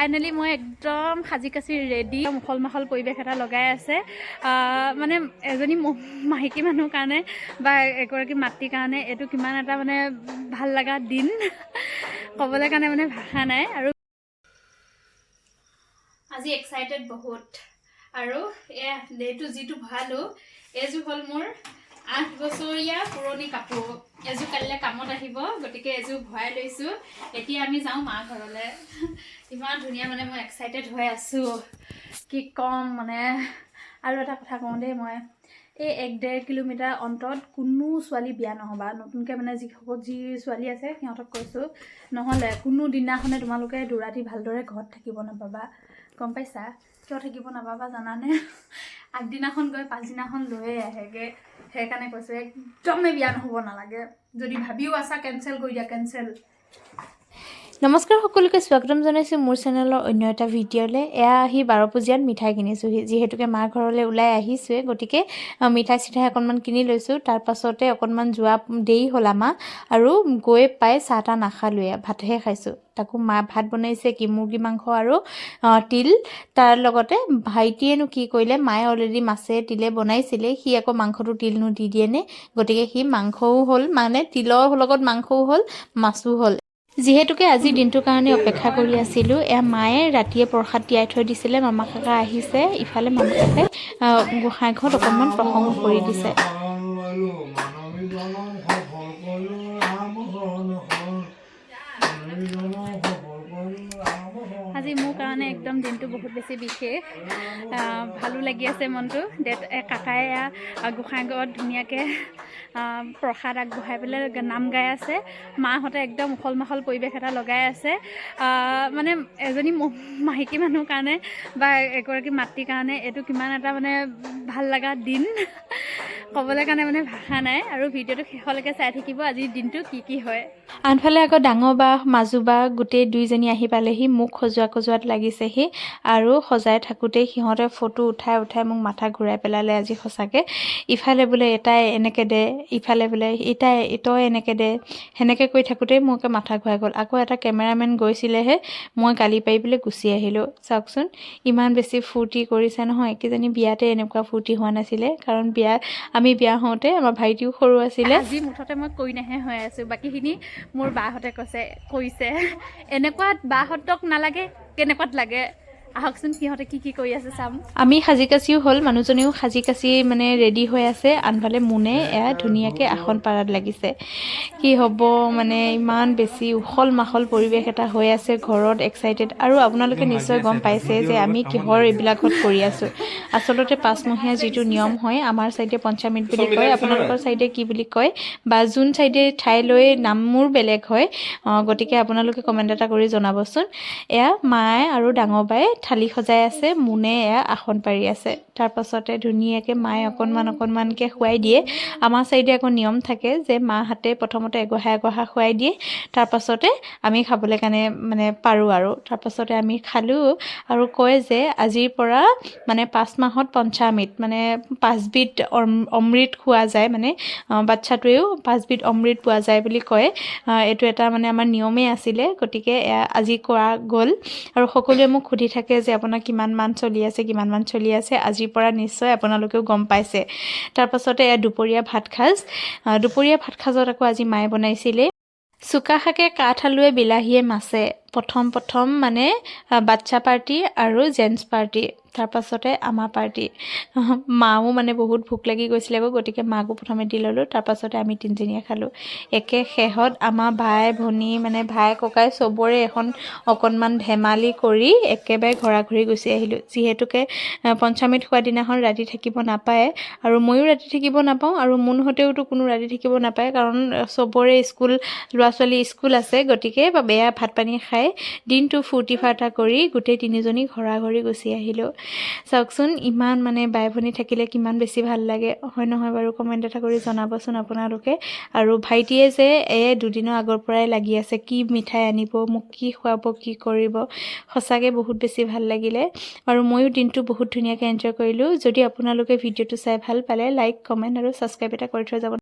Finally মই একদম সাজি কাচি ৰেডি মুখল মাখল পৰিৱেশ এটা লগাই আছে। মানে এজনী মাইকী মানুহৰ কাৰণে বা এগৰাকী মাতৃৰ কাৰণে এইটো কিমান এটা মানে ভাল লগা দিন। ক'বলৈ কাৰণে মানে ভাষা নাই আৰু আজি এক্সাইটেড বহুত। আৰু এয়া ডেটো যিটো ভৰালোঁ এইযোৰ হ'ল মোৰ আঠ বছৰীয়া পুৰণি কাপোৰ এযোৰ কাইলৈ কামত আহিব গতিকে এযোৰ ভৰাই লৈছোঁ। এতিয়া আমি যাওঁ মা ঘৰলৈ। ইমান ধুনীয়া মানে মই এক্সাইটেড হৈ আছোঁ। কি ক'ম মানে। আৰু এটা কথা কওঁ দেই মই এই এক ডেৰ কিলোমিটাৰ অন্তৰত কোনো ছোৱালী বিয়া নহ'বা। নতুনকৈ মানে যিসকল যি ছোৱালী আছে সিহঁতক কৈছোঁ নহ'লে কোনো দিনাখনে তোমালোকে দুৰাতি ভালদৰে ঘৰত থাকিব নাপাবা। গম পাইছা? কিয় থাকিব নাপাবা জানানে? আগদিনাখন গৈ পাছদিনাখন লৈয়ে আহেগৈ। সেইকাৰণে কৈছোঁ, একদমেই বিয়া নহ'ব নালাগে। যদি ভাবিও আছা কেঞ্চেল কৰি দিয়া কেঞ্চেল নমস্কাৰ সকলোকে স্বাগতম জনাইছোঁ মোৰ চেনেলৰ অন্য এটা ভিডিঅ'লৈ। এয়া আহি বাৰ পূজীয়াত মিঠাই কিনিছোঁ যিহেতুকে মাৰ ঘৰলৈ ওলাই আহিছোঁৱে গতিকে মিঠাই চিঠাই অকণমান কিনি লৈছোঁ। তাৰ পাছতে অকণমান যোৱা দেৰি হ'ল আমাৰ আৰু গৈ পাই চাহ তাহ নাখালোৱে ভাতহে খাইছোঁ। তাকো মা ভাত বনাইছে কি মুৰ্গী মাংস আৰু তিল। তাৰ লগতে ভাইটিয়েনো কি কৰিলে মায়ে অলৰেডি মাছে তিলে বনাইছিলে। সি আকৌ মাংসটো তিলনো দি দিয়েনে গতিকে সি মাংসও হ'ল মানে তিলৰ লগত মাংসও হ'ল মাছো হ'ল। যিহেতুকে আজিৰ দিনটোৰ কাৰণে অপেক্ষা কৰি আছিলোঁ এয়া মায়ে ৰাতিয়ে প্ৰসাদ তিয়াই থৈ দিছিলে মামা কাকা আহিছে ইফালে মামা কাকাই আহ, গোঁসাই ঘৰত অকণমান প্ৰসংগ কৰি দিছে। কাৰণে একদম দিনটো বহুত বেছি বিশেষ। ভালো লাগি আছে মনটো। দেত এ, কাকাই আহ, ধুনীয়াকৈ প্ৰসাদ আগবঢ়াই পেলাই নাম গাই আছে। মাহঁতে একদম উখল মাখল পৰিৱেশ এটা লগাই আছে। মানে এজনী মাইকী মানুহৰ কাৰণে বা এগৰাকী মাতৃৰ কাৰণে এইটো কিমান এটা মানে ভালো লগা দিন। ক'বলৈ কাৰণে মানে ভাষা নাই আৰু ভিডিঅ'টো শেষলৈকে চাই থাকিব আজিৰ দিনটো কি কি হয়। আনফালে আকৌ ডাঙৰ বা মাজু বা গোটেই দুইজনী আহি পালেহি মোক সজোৱা খজোৱাত লাগিছেহি আৰু সজাই থাকোঁতেই সিহঁতে ফটো উঠাই উঠাই মোক মাথা ঘূৰাই পেলালে আজি সঁচাকৈ। ইফালে বোলে এটাই এনেকৈ দে ইফালে বোলে ইটাই তই এনেকৈ দে সেনেকৈ কৰি থাকোঁতেই মোকে মাথা ঘূৰাই গ'ল। আকৌ এটা কেমেৰামেন গৈছিলেহে মই গালি পাৰি পেলাই গুচি আহিলোঁ। চাওকচোন ইমান বেছি ফূৰ্তি কৰিছে নহয় কিজানি বিয়াতে এনেকুৱা ফূৰ্তি হোৱা নাছিলে কাৰণ বিয়া আমি বিয়া হওঁতে আমাৰ ভাইটিও সৰু আছিলে। আজি মুঠতে মই কইনাহে হৈ আছোঁ। বাকীখিনি মোৰ বাহঁতে কৈছে কৈছে এনেকুৱাত বাহঁতক নালাগে কেনেকুৱাত লাগে? আহকচোন সিহঁতে কি কি কৰি আছে চাম। আমি সাজি কাচিও হ'ল মানুহজনীও সাজি কাচি মানে ৰেডি হৈ আছে। আনফালে মোনে এয়া ধুনীয়াকৈ আসন পাৰাত লাগিছে। কি হ'ব মানে ইমান বেছি উখল মাখল পৰিৱেশ এটা হৈ আছে ঘৰত এক্সাইটেড আৰু আপোনালোকে নিশ্চয় গম পাইছে যে আমি কিহৰ এইবিলাকত কৰি আছোঁ। আচলতে পাঁচমহীয়া যিটো নিয়ম হয় আমাৰ ছাইডে পঞ্চামৃত বুলি কয় আপোনালোকৰ ছাইডে কি বুলি কয় বা যোন ছাইডে ঠাই লৈ নামবোৰ বেলেগ হয় গতিকে আপোনালোকে কমেণ্ট এটা কৰি জনাবচোন। এয়া মায়ে আৰু ডাঙৰ বায়ে থালি সজাই আছে মোনে এয়া আসন পাৰি আছে। তাৰপাছতে ধুনীয়াকৈ মায়ে অকণমান অকণমানকৈ খুৱাই দিয়ে। আমাৰ চাইডে আকৌ নিয়ম থাকে যে মাহঁতে প্ৰথমতে এগঢ়া এগঢ়া খুৱাই দিয়ে। তাৰপাছতে আমি খাবলৈ কাৰণে মানে পাৰোঁ আৰু। তাৰপাছতে আমি খালোঁ আৰু কয় যে আজিৰ পৰা মানে পাঁচ মাহত পঞ্চামৃত মানে পাঁচবিধ অম- অমৃত খোৱা যায় মানে। বাচ্ছাটোৱেও পাঁচবিধ অমৃত পোৱা যায় বুলি কয়। এইটো এটা মানে আমাৰ নিয়মেই আছিলে। গতিকে এয়া আজি কৰা গ'ল আৰু সকলোৱে মোক সুধি থাকে যে আপোনাৰ কিমান মান চলি আছে কিমান মান চলি আছে আজিৰ পৰা নিশ্চয় আপোনালোকেও গম পাইছে। তাৰপাছতে এয়া দুপৰীয়া ভাত সাজ। আহ, দুপৰীয়া ভাত সাজত আকৌ আজি মায়ে বনাইছিলে। চুকা শাকে কাঠ আলুৱে বিলাহীয়ে মাছে। প্ৰথম প্ৰথম মানে বাচ্ছা পাৰ্টি আৰু জেণ্টছ পাৰ্টি। তাৰপাছতে আমাৰ পাৰ্টি মাও মানে বহুত ভোক লাগি গৈছিলে আকৌ গতিকে মাকো প্ৰথমে দি ল'লোঁ তাৰপাছতে আমি তিনিজনীয়ে খালোঁ। একে শেহত আমাৰ ভাই ভনী মানে ভাই ককাই চবৰে এখন অকণমান ধেমালি কৰি একেবাৰে ঘৰা ঘৰি গুচি আহিলোঁ। যিহেতুকে পঞ্চামৃত খোৱা দিনাখন ৰাতি থাকিব নাপায় আৰু ময়ো ৰাতি থাকিব নাপাওঁ আৰু মোনহঁতেওতো কোনো ৰাতি থাকিব নাপায় কাৰণ চবৰে স্কুল ল'ৰা ছোৱালী স্কুল আছে গতিকে বেয়া ভাত পানী খাই দিনটো ফূৰ্তি ফাৰ্তা কৰি গোটেই তিনিজনী ঘৰা ঘৰি গুচি আহিলোঁ। চাওকচোন ইমান মানে বাই ভনী থাকিলে কিমান বেছি ভাল লাগে। হয় নহয় বাৰু? কমেণ্ট এটা কৰি জনাবচোন আপোনালোকে। আৰু ভাইটিয়ে যে এই দুদিনৰ আগৰ পৰাই লাগি আছে। কি মিঠাই আনিব মোক কি খুৱাব কি কৰিব? সঁচাকৈ বহুত বেছি ভাল লাগিলে। আৰু ময়ো দিনটো বহুত ধুনীয়াকৈ এনজয় কৰিলোঁ। যদি আপোনালোকে ভিডিঅ'টো চাই ভাল পালে লাইক কমেণ্ট আৰু ছাবস্ক্ৰাইব এটা কৰি থৈ যাব